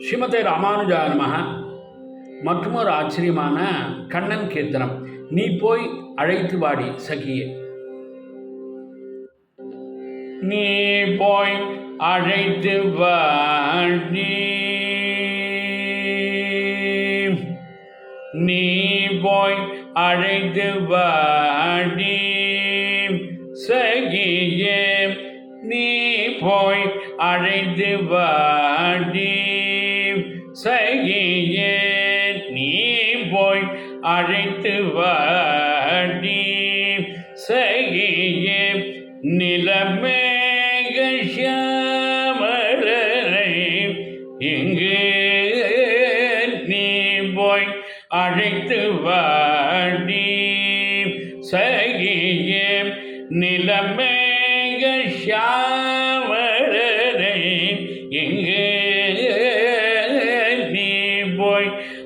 ஸ்ரீமதே ராமானுஜா நமக மற்றும் ஒரு ஆச்சரியமான கண்ணன் கீர்த்தனம். நீ போய் அழைத்து வாடி சகியே. நீ போய் அழைத்து வாடி. நீ போய் அழைத்து வாடி. சகியே நீ போய் அழைத்து வாடி. சகியே நீ போய் அழைத்து வாடி. சகியே நிலமேகமரை சியாமரை இங்கு நீ போய் அழைத்து வாடி. சகியே நிலமேக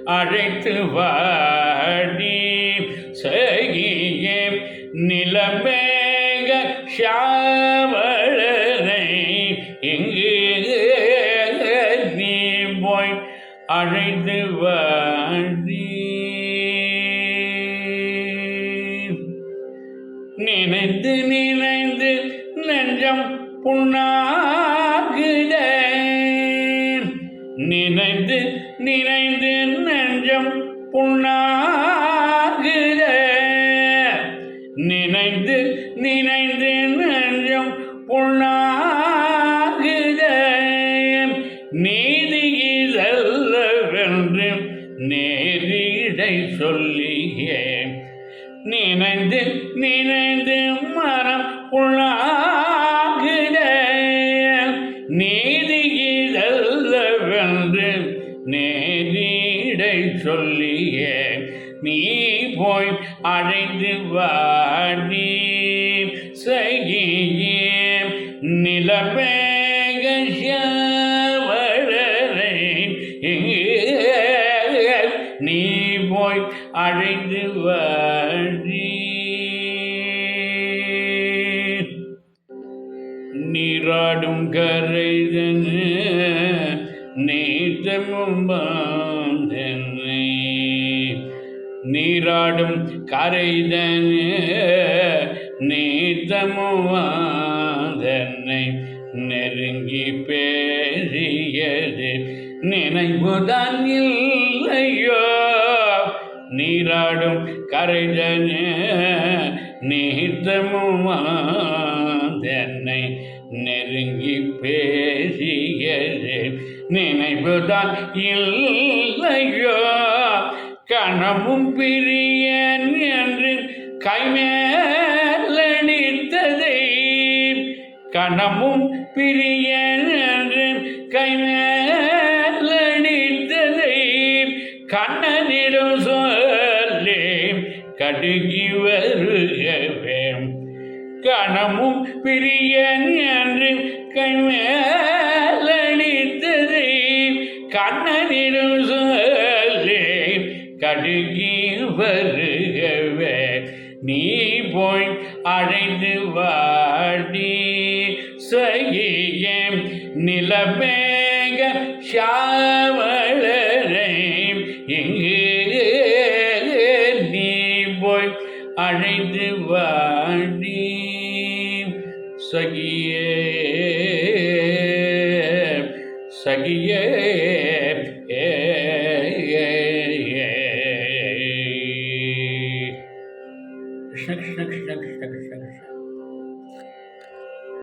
அழைத்து வாடி. சகியே நிலமேக ஷாமரை இங்கு நீ போய் அழைத்து வாடி. நினைந்து நினைந்து நெஞ்சம் புண்ணாகுதே. நினைந்து நிறைந்து நெஞ்சம் புண்ணாகுதே நினைந்து நினைந்து நெஞ்சம் புண்ணாகுதே நீதி இதல்லவென்று நேரிடை சொல்லியே நினைந்து நினைந்து மரம் புண்ணாகுதே நீதி நேரீடை சொல்லியே நீ போய் அழைத்து வாடி. சகியே நிலமேக நீ போய் அழைத்து வாடி. நீராடும் கரைதன் நீத்தமும் நீராடும் கரைதன் நீத்தமுவாதனை நெருங்கி பேரியது நினைவுதான் இல்லையோ? நீராடும் கரைதன் நீத்தமுவாதனை நெருங்கி பே நினைவுதான் இல்லையோ? கனவும் பிரியன் என்று கைமேலடித்ததை கனவும் பிரியன் என்று கைமேலடித்ததை கண்ணனிடம் சொல்லி கடுகி வருகவே கணமும் பிரியன் என்று கைமேல கண்ணனிடம் சொல்லே கடுகி வருகவே நீ போய் அழைத்து வாடி. சகியே நிலமேக ஷாவளரை எங்கு நீ போய் அழைத்து வாடி. சகியே சகியே.